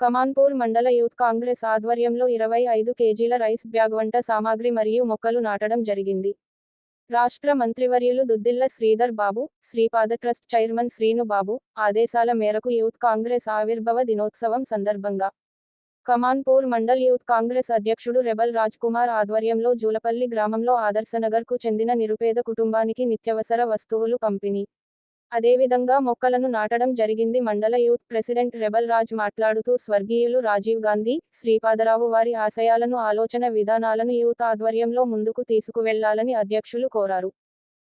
కమాన్పూర్ మండల యూత్ కాంగ్రెస్ ఆధ్వర్యంలో ఇరవై ఐదు కేజీల రైస్ బ్యాగ్ వంట సామాగ్రి మరియు మొక్కలు నాటడం జరిగింది. రాష్ట్ర మంత్రివర్యులు దుద్దిల్ల శ్రీధర్ బాబు శ్రీపాద ట్రస్ట్ చైర్మన్ శ్రీను బాబు ఆదేశాల మేరకు యూత్ కాంగ్రెస్ ఆవిర్భవ దినోత్సవం సందర్భంగా కమాన్పూర్ మండల్ యూత్ కాంగ్రెస్ అధ్యక్షుడు రెబల్ రాజ్ కుమార్ ఆధ్వర్యంలో జూలపల్లి గ్రామంలో ఆదర్శనగర్కు చెందిన నిరుపేద కుటుంబానికి నిత్యవసర వస్తువులు పంపిణీ అదేవిధంగా మొక్కలను నాటడం జరిగింది. మండల యూత్ ప్రెసిడెంట్ రెబల్ రాజ్ మాట్లాడుతూ స్వర్గీయులు రాజీవ్ గాంధీ శ్రీపాదరావు వారి ఆశయాలను ఆలోచన విధానాలను యూత్ ఆధ్వర్యంలో ముందుకు తీసుకువెళ్ళాలని అధ్యక్షులు కోరారు.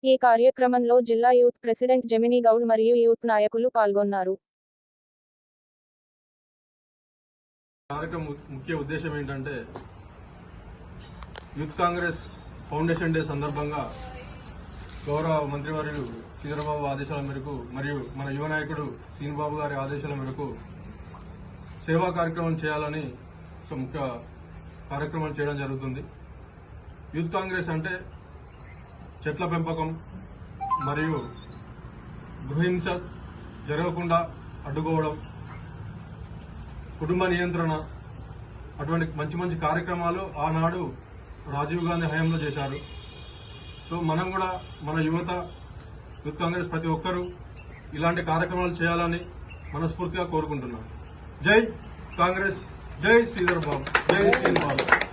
ఈ కార్యక్రమంలో జిల్లా యూత్ ప్రెసిడెంట్ జమినీ గౌడ్ మరియు యూత్ నాయకులు పాల్గొన్నారు. ముఖ్య ఉద్దేశం ఏంటంటే యూత్ కాంగ్రెస్ ఫౌండేషన్ డే సందర్భంగా గౌరవ మంత్రివర్యులు చంద్రబాబు ఆదేశాల మేరకు మరియు మన యువ నాయకుడు శ్రీనుబాబు గారి ఆదేశాల మేరకు సేవా కార్యక్రమం చేయాలని ఒక ముఖ్య కార్యక్రమం చేయడం జరుగుతుంది. యూత్ కాంగ్రెస్ అంటే చెట్ల పెంపకం మరియు గృహింస జరగకుండా అడ్డుకోవడం కుటుంబ నియంత్రణ అటువంటి మంచి మంచి కార్యక్రమాలు ఆనాడు రాజీవ్ గాంధీ హయాంలో చేశారు. సో మనం కూడా మన యువత యూత్ కాంగ్రెస్ ప్రతి ఒక్కరూ ఇలాంటి కార్యక్రమాలు చేయాలని మనస్ఫూర్తిగా కోరుకుంటున్నాం. జై కాంగ్రెస్ జై శ్రీధర్ బాబు జై శ్రీనివాస్. బాబు